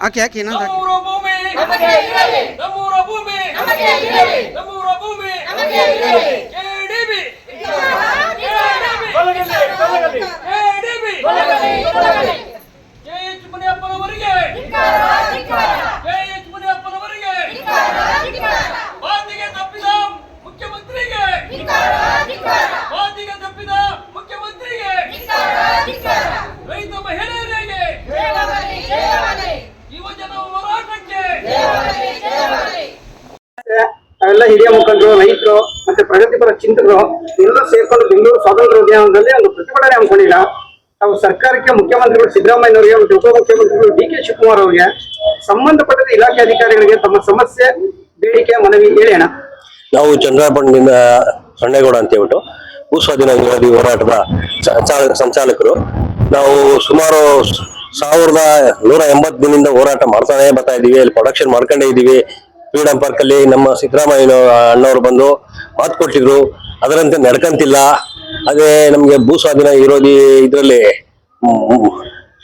ಹಾಕಿ ಹಾಕಿ ಇನ್ನೊಂದು ಹಾಕಿ ನಮ್ಮೂರ ಭೂಮಿ ನಮಗೆ ಇರಲಿ ನಮ್ಮೂರ ಭೂಮಿ ನಮಗೆ ಇರಲಿ ನಮ್ಮೂರ ಭೂಮಿ ನಮಗೆ ಇರಲಿ ಕೆಡಿಬಿ ತೊಲಗಲಿ ತೊಲಗಲಿ ಕೆಡಿಬಿ ತೊಲಗಲಿ ತೊಲಗಲಿ ಎಲ್ಲ ಹಿರಿಯ ಮುಖಂಡರು, ರೈತರು ಮತ್ತೆ ಪ್ರಗತಿಪರ ಚಿಂತಕರು ಎಲ್ಲರೂ ಸೇರ್ಕೊಂಡು ಬೆಂಗಳೂರು ಸ್ವಾತಂತ್ರ್ಯ ಉದ್ಯಾನದಲ್ಲಿ ಒಂದು ಪ್ರತಿಭಟನೆ ಹಮ್ಮಿಕೊಂಡಿಲ್ಲ. ನಾವು ಸರ್ಕಾರಕ್ಕೆ ಮುಖ್ಯಮಂತ್ರಿಗಳು ಸಿದ್ದರಾಮಯ್ಯನವರಿಗೆ ಮತ್ತು ಉಪಮುಖ್ಯಮಂತ್ರಿಗಳು ಡಿ ಕೆ ಶಿವಕುಮಾರ್ ಅವರಿಗೆ ಸಂಬಂಧಪಟ್ಟ ಇಲಾಖೆ ಅಧಿಕಾರಿಗಳಿಗೆ ತಮ್ಮ ಸಮಸ್ಯೆ, ಬೇಡಿಕೆ, ಮನವಿ ಹೇಳೋಣ ನಾವು ಚಂದ್ರಾಪಣ್ಣದಿಂದ ಸಣ್ಣೇಗೌಡ ಅಂತ ಹೇಳ್ಬಿಟ್ಟು ಭೂಸ್ವಾಧೀನ ವಿರೋಧಿ ಹೋರಾಟದ ಸಂಚಾ- ಸಂಚಾಲಕರು. ನಾವು ಸುಮಾರು ಸಾವಿರದ ನೂರ ಎಂಬತ್ತು ದಿನದಿಂದ ಹೋರಾಟ ಮಾಡ್ತಾನೆ ಬರ್ತಾ ಇದೀವಿ, ಅಲ್ಲಿ ಪ್ರೊಡಕ್ಷನ್ ಮಾಡ್ಕೊಂಡೇ ಇದೀವಿ. ಫ್ರೀಡಂ ಪಾರ್ಕ್ ಅಲ್ಲಿ ನಮ್ಮ ಸಿದ್ದರಾಮಯ್ಯ ಅಣ್ಣವರು ಬಂದು ಮಾತು ಕೊಟ್ಟಿದ್ರು. ಅದರಂತೆ ನಡ್ಕಂತಿಲ್ಲ. ಅದೇ ನಮ್ಗೆ ಭೂಸ್ವಾಧೀನ ವಿರೋಧಿ ಇದರಲ್ಲಿ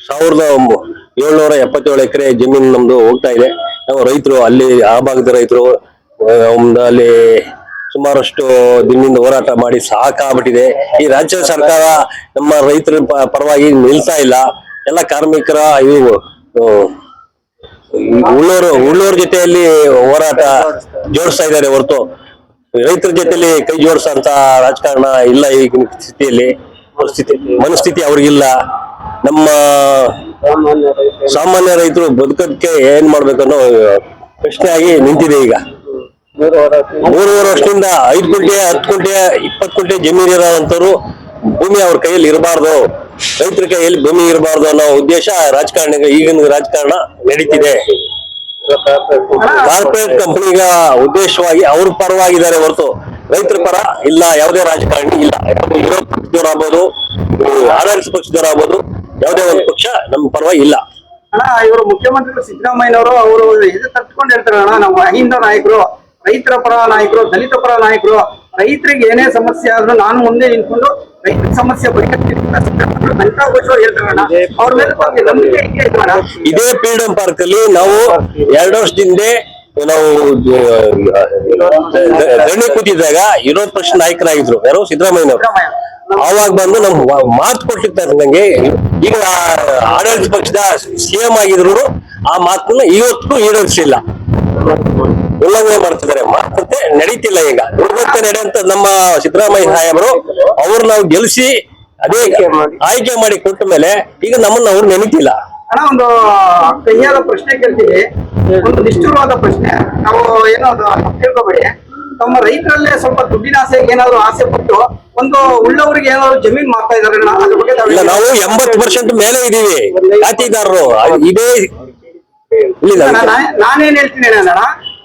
ಸಾವಿರದ ಏಳ್ನೂರ ಎಪ್ಪತ್ತೇಳು ಎಕರೆ ಜಮೀನು ನಮ್ದು ಹೋಗ್ತಾ ಇದೆ. ನಾವು ರೈತರು, ಅಲ್ಲಿ ಆ ಭಾಗದ ರೈತರು ಅಲ್ಲಿ ಸುಮಾರಷ್ಟು ದಿನದಿಂದ ಹೋರಾಟ ಮಾಡಿ ಸಾಕಾಗ್ಬಿಟ್ಟಿದೆ. ಈ ರಾಜ್ಯ ಸರ್ಕಾರ ನಮ್ಮ ರೈತರ ಪರವಾಗಿ ನಿಲ್ತಾ ಇಲ್ಲ. ಎಲ್ಲ ಕಾರ್ಮಿಕರ ಇವು ಉಳ್ಳೋರು ಉಳ್ಳೂರ್ ಜೊತೆಯಲ್ಲಿ ಹೋರಾಟ ಜೋಡಿಸ್ತಾ ಇದ್ದಾರೆ ಹೊರತು. ರೈತರ ಜೊತೆಯಲ್ಲಿ ಕೈ ಜೋಡಿಸಂತ ರಾಜಕಾರಣ ಇಲ್ಲ ಈಗಿನ ಸ್ಥಿತಿಯಲ್ಲಿ. ಪರಿಸ್ಥಿತಿ ಮನಸ್ಥಿತಿ ಅವ್ರಿಗಿಲ್ಲ. ನಮ್ಮ ಸಾಮಾನ್ಯ ರೈತರು ಬದುಕೋದಕ್ಕೆ ಏನ್ ಮಾಡ್ಬೇಕನ್ನೋ ಪ್ರಶ್ನೆ ಆಗಿ ನಿಂತಿದೆ ಈಗ. ಮೂರುವರೆ ವರ್ಷದಿಂದ ಐದು ಗುಂಟೆ ಹತ್ತು ಗುಂಟೆ ಇಪ್ಪತ್ತು ಗುಂಟೆ ಜಮೀನು ಇರೋವಂಥವ್ರು ಭೂಮಿ ಅವ್ರ ಕೈಯಲ್ಲಿ ಇರಬಾರ್ದು. ರೈತರ ಕೈಯಲ್ಲಿ ಭೂಮಿ ಇರಬಾರ್ದು ಅನ್ನೋ ಉದ್ದೇಶ ರಾಜಕಾರಣ ಈಗಿನ ರಾಜಕಾರಣ ನಡೀತಿದೆ. ಕಾರ್ಪೊರೇಟ್ ಕಂಪನಿಗ ಉದ್ದೇಶವಾಗಿ ಅವ್ರ ಪರವಾಗಿದ್ದಾರೆ ಹೊರತು ರೈತರ ಪರ ಇಲ್ಲ, ಯಾವುದೇ ರಾಜಕಾರಣಿ ಇಲ್ಲ. ವಿರೋಧ ಪಕ್ಷದವರಾಗ್ಬೋದು ಆಡಳಿತ ಪಕ್ಷದವರಾಗ್ಬೋದು ಯಾವುದೇ ಒಂದು ಪಕ್ಷ ನಮ್ಮ ಪರವಾಗಿ ಇಲ್ಲ. ಇವರು ಮುಖ್ಯಮಂತ್ರಿಗಳು ಸಿದ್ದರಾಮಯ್ಯನವರು ಅವರು ಎದೆ ತಟ್ಕೊಂಡು ಹೇಳ್ತಾರೆ ಅಣ್ಣ ನಾವು ಅಹಿಂದ ನಾಯಕರು, ರೈತರ ಪರ ನಾಯಕರು, ದಲಿತ ಪರ ನಾಯಕರು ರೈತರಿಗೆ ಏನೇ ಸಮಸ್ಯೆ ಆದ್ರೂ ನಾನು ಮುಂದೆ ನಿಂತ್ಕೊಂಡು ರೈತರ ಸಮಸ್ಯೆ ಇದೆ ಫ್ರೀಡಂ ಪಾರ್ಕ್ ಅಲ್ಲಿ ನಾವು ಎರಡು ವರ್ಷದಿಂದ ನಾವು ಧರಣಿ ಕೂತಿದ್ದಾಗ ವಿರೋಧ ಪಕ್ಷ ನಾಯಕರಾಗಿದ್ರು. ಯಾರು? ಸಿದ್ದರಾಮಯ್ಯ. ಅವಾಗ ಬಂದು ನಮ್ ಮಾತು ಕೊಟ್ಟಿರ್ತಾರೆ ನಂಗೆ. ಈಗ ಆಡಳಿತ ಪಕ್ಷದ ಸಿಎಂ ಆಗಿದ್ರು ಆ ಮಾತನ್ನ ಇವತ್ತು ಈಡೇರಿಸಿಲ್ಲ ಉಲ್ಲಂಘನೆ ಮಾಡ್ತಿದ್ದಾರೆ. ಮಾತುಕತೆ ನಡೀತಿಲ್ಲ ಈಗ. ದುರ್ಗತ್ತೆ ನಡೆಯಂತ ನಮ್ಮ ಸಿದ್ದರಾಮಯ್ಯ ಸಾಹೇಬರು ಅವ್ರು ನಾವು ಗೆಲ್ಸಿ ಅದೇ ಆಯ್ಕೆ ಮಾಡಿ ಕೊಟ್ಟ ಮೇಲೆ ಈಗ ನಮ್ಮನ್ನ ಅವ್ರು ನೆನೀತಿಲ್ಲ ಅಣ್ಣ ಒಂದು ಕೈಯಾದ ಪ್ರಶ್ನೆ ಕೇಳ್ತೀವಿ ಒಂದು ನಿಷ್ಠುರವಾದ ಪ್ರಶ್ನೆ. ನಾವು ಏನೋ ತಿಳ್ಕೊಬೇಡಿ. ತಮ್ಮ ರೈತರಲ್ಲೇ ಸ್ವಲ್ಪ ದುಡ್ಡಿನ ಆಸೆಗೆ ಏನಾದ್ರು ಆಸೆ ಪಟ್ಟು ಒಂದು ಉಳ್ಳವರಿಗೆ ಏನಾದ್ರು ಜಮೀನ್ ಮಾಡ್ತಾ ಇದಾರೆ ಅಣ್ಣ ಅದ್ರ ಬಗ್ಗೆ ಇಲ್ಲ ನಾವು ಎಂಬತ್ತು ಪರ್ಸೆಂಟ್ ಮೇಲೆ ಇದೀವಿ ಜಾತಿದಾರರು ಇದೇ ನಾನೇನ್ ಹೇಳ್ತೀನಿ ಅಣ್ಣ.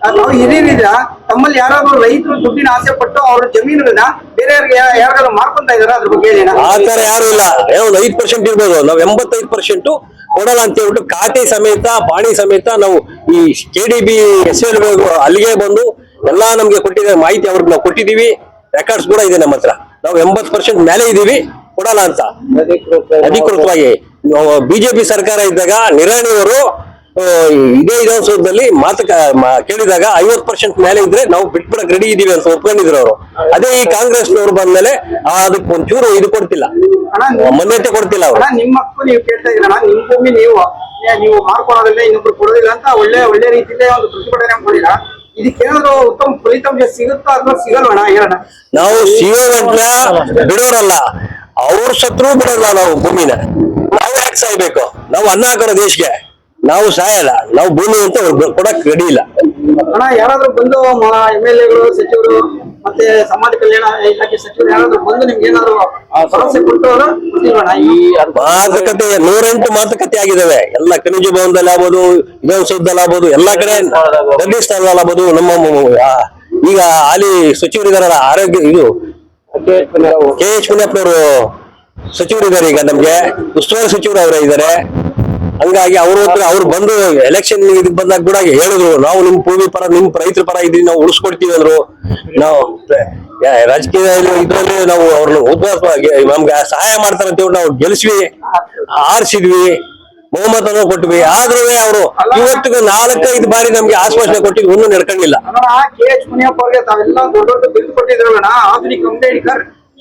ನಾವು ಹಿರಿಯರಿಂದ ತಮ್ಮಲ್ಲಿ ಯಾರಾದ್ರೂ ರೈತರು ದುಡ್ಡಿನ ಆಸೆ ಪಟ್ಟು ಅವ್ರ ಜಮೀನುಗಳನ್ನ ಬೇರೆ ಯಾರಿಗಾದ್ರು ಮಾಡ್ಕೊಂತ ಇದಾರೆ ಅದ್ರ ಬಗ್ಗೆ ಹೇಳಿ ಅಣ್ಣ. ಆ ತರ ಯಾರು ಇಲ್ಲ. ಒಂದು ಐದು ಪರ್ಸೆಂಟ್ ಇರ್ಬೋದು. ನಾವು ಎಂಬತ್ತೈದು ಪರ್ಸೆಂಟ್ ಕೊಡಲ್ಲ ಅಂತ ಹೇಳ್ಬಿಟ್ಟು ಖಾತೆ ಸಮೇತ ಪಾಣಿ ಸಮೇತ ನಾವು ಈ K D B S L ಅಲ್ಲಿಗೆ ಬಂದು ಎಲ್ಲಾ ನಮ್ಗೆ ಕೊಟ್ಟಿದ್ದಾರೆ ಮಾಹಿತಿ ಅವ್ರಿಗೆ ನಾವು ಕೊಟ್ಟಿದೀವಿ ರೆಕಾರ್ಡ್ಸ್ ಕೂಡ ಇದೆ ನಮ್ಮ ಹತ್ರ. ನಾವು ಎಂಬತ್ತು ಪರ್ಸೆಂಟ್ ಮೇಲೆ ಇದೀವಿ. ಕೊಡಲ್ಲ ಅಂತ. ಅಧಿಕೃತವಾಗಿ. ಬಿಜೆಪಿ ಸರ್ಕಾರ ಇದ್ದಾಗ ನಿರಾಣಿಯವರು ಇದೇ ವಿಧಾನಸೌಧದಲ್ಲಿ ಮಾತು ಕೇಳಿದಾಗ ಐವತ್ ಪರ್ಸೆಂಟ್ ಮೇಲೆ ಇದ್ರೆ ನಾವು ಬಿಟ್ಬಿಡಕ್ ರೆಡಿ ಇದೀವಿ ಅಂತ ಒಪ್ಕೊಂಡಿದ್ರು ಅವರು. ಅದೇ ಈ ಕಾಂಗ್ರೆಸ್ ನವರು ಬಂದ್ಮೇಲೆ ಮೇಲೆ ಅದಕ್ಕೆ ಒಂಚೂರು ಇದು ಕೊಡ್ತಿಲ್ಲ. ಅಣ್ಣ ಮಾನ್ಯತೆ ಕೊಡ್ತಿಲ್ಲ ಅವರು. ನಿಮ್ಮ ಹಕ್ಕು ನೀವು ಕೇಳ್ತಾ ಇದ್ದೀರಣ್ಣ ನಿಮ್ ಭೂಮಿ ನೀವು ನೀವು ಮಾಡ್ಕೊಳೋದಿಲ್ಲ ಇನ್ನೊಬ್ರು ಕೊಡೋದಿಲ್ಲ ಅಂತ ಒಳ್ಳೆ ಒಳ್ಳೆ ರೀತಿಲೇ ಒಂದು ಪ್ರತಿಭಟನೆ ಮಾಡಿಲ್ಲ ಇದಕ್ಕೇನಾದ್ರು ಉತ್ತಮ ಫಲಿತಾಂಶ ಸಿಗುತ್ತಾ ಅಥವಾ ಸಿಗಲ್ವಣ್ಣ ಹೇಳೋಣ ನಾವು ಸಿಗೋ ಗಂಟ್ಲ ಬಿಡೋರಲ್ಲ. ಅವ್ರ ಶತ್ರು ಬಿಡಲ್ಲ ನಾವು ಭೂಮಿನ. ನಾವು ಯಾಕೆ ಸಾಯ್ಬೇಕು? ನಾವು ಅನ್ನ ಹಾಕೋಣ ದೇಶಕ್ಕೆ. ನಾವು ಸಾಯಲ್ಲ ನಾವು ಭೂಮಿ ಅಂತ ಕೊಡಕ್ ರೆಡಿ ಇಲ್ಲ. ಅಣ್ಣ ಯಾರಾದ್ರೂ ಬಂದು ಎಂ ಎಲ್ ಎಗಳು ಸಚಿವರು ಮತ್ತೆ ಸಮಾಜ ಕಲ್ಯಾಣ ಇಲಾಖೆ ಸಚಿವರು ಯಾರಾದ್ರೂ ಬಂದು ನಿಮ್ಗೆ ಏನಾದ್ರು ಭರವಸೆ ಕೊಟ್ಟವರು ಈ ಮಾತುಕತೆ ನೂರೆಂಟು ಮಾತುಕತೆ ಆಗಿದಾವೆ. ಎಲ್ಲ ಖನಿಜ ಭವನದಲ್ಲಿ ಆಗ್ಬೋದು ವಿಧಾನಸೌಧದಲ್ಲಿ ಆಗ್ಬೋದು ಎಲ್ಲಾ ಕಡೆ ದಂಡಿ ಸ್ಥಳದಲ್ಲಿ ಆಗ್ಬೋದು ನಮ್ಮ ಈಗ ಹಾಲಿ ಸಚಿವರಿದಾರಲ್ಲ ಆರೋಗ್ಯ ಇದು ಕೆ ಎಚ್ ಮುನಿಯಪ್ಪನವರು ಸಚಿವರಿದ್ದಾರೆ ಈಗ ನಮ್ಗೆ. ಉಸ್ತುವಾರಿ ಸಚಿವರು ಅವರೇ ಇದ್ದಾರೆ. ಹಂಗಾಗಿ ಅವ್ರು ಹತ್ರ ಅವ್ರು ಬಂದು ಎಲೆಕ್ಷನ್ ಇದಕ್ ಬಂದಾಗ ಕೂಡ ಹೇಳಿದ್ರು, ನಾವು ನಿಮ್ ಭೂಮಿ ಪರ, ನಿಮ್ ರೈತರ ಪರ ಇದ್ರಿ ನಾವು ಉಳಿಸ್ಕೊಡ್ತೀವಿ ಅಂದ್ರು. ನಾವು ರಾಜಕೀಯ ಇದ್ರಲ್ಲಿ ನಾವು ಅವ್ರನ್ನ ಉದ್ವಾಸ ನಮ್ಗೆ ಸಹಾಯ ಮಾಡ್ತಾರಂತ ನಾವು ಗೆಲ್ಸ್ವಿ, ಆರಿಸಿದ್ವಿ, ಬಹುಮತನೂ ಕೊಟ್ವಿ. ಆದ್ರೂ ಅವರು ಇವತ್ತಿಗೂ ನಾಲ್ಕೈದು ಬಾರಿ ನಮ್ಗೆ ಆಶ್ವಾಸನೆ ಕೊಟ್ಟಿದ್ವಿ ಇನ್ನೂ ನಡ್ಕೊಂಡಿಲ್ಲ.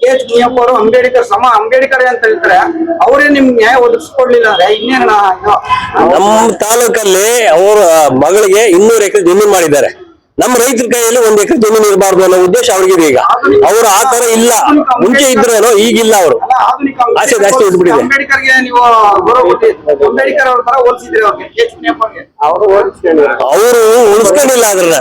ಕೆ ಎಚ್ ಮುನಿಯಪ್ಪ ಅವರು ಅಂಬೇಡ್ಕರ್ ಸಮ ಅಂಬೇಡ್ಕರ್ ಅಂತ ಹೇಳ್ತಾರೆ. ಅವರೇ ನಿಮ್ಗೆ ನ್ಯಾಯ ಒದಗಿಸ್ಕೊಡ್ಲಿಲ್ಲ ಅಂದ್ರೆ ಇನ್ನೇನ? ನಮ್ಮ ತಾಲೂಕಲ್ಲಿ ಅವರ ಮಗಳಿಗೆ ಇನ್ನೂರು ಎಕರೆ ಜಮೀನು ಮಾಡಿದ್ದಾರೆ. ನಮ್ಮ ರೈತರ ಕೈಯಲ್ಲಿ ಒಂದ್ ಎಕರೆ ಜಮೀನು ಇರಬಾರ್ದು ಅನ್ನೋ ಉದ್ದೇಶ ಅವ್ರಿಗಿದೆ ಈಗ. ಅವ್ರು ಆ ತರ ಇಲ್ಲ. ಮುಂಚೆ ಇದ್ರೇನೋ ಈಗಿಲ್ಲ ಅವರು. ಆಸೆ ಜಾಸ್ತಿ ಇದ್ಬಿಟ್ಟಿದೆ. ಅಂಬೇಡ್ಕರ್ಗೆ ನೀವು ಅಂಬೇಡ್ಕರ್ ಅವ್ರ ತರ ಹೋಲಿಸಿದ್ರೆ ಅವರು ಉಳಿಸ್ಕೊಂಡಿಲ್ಲ ಅದ್ರನ್ನ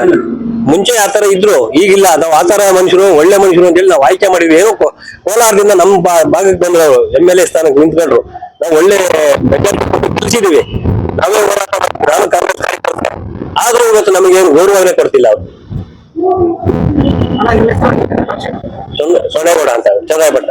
ಮುಂಚೆ ಆ ತರ ಇದ್ರು ಈಗಿಲ್ಲ. ನಾವು ಆ ತರ ಮನುಷ್ಯರು ಒಳ್ಳೆ ಮನುಷ್ಯರು ಅಂತ ಹೇಳಿ ನಾವು ಆಯ್ಕೆ ಮಾಡಿದ್ವಿ. ಏನೋ ಕೋಲಾರದಿಂದ ನಮ್ಮ ಭಾಗಕ್ಕೆ ಬಂದ್ರು ಎಂ ಎಲ್ ಎ ಸ್ಥಾನಕ್ಕೆ ನಿಂತ್ಕೊಂಡ್ರು. ನಾವು ಒಳ್ಳೆ ಕಲಿಸಿದೀವಿ ನಾವೇ ಹೋರಾಟ. ನಾನು ಕಾಂಗ್ರೆಸ್. ಆದ್ರೂ ಇವತ್ತು ನಮಗೇನು ಗೌರವನೇ ಕೊಡ್ತಿಲ್ಲ ಅವರು. ಸೊನ್ನೆ ಸೊನ್ನೆಗೌಡ ಅಂತ ಚಂದ್ರಾಯಪಟ್ಟಣ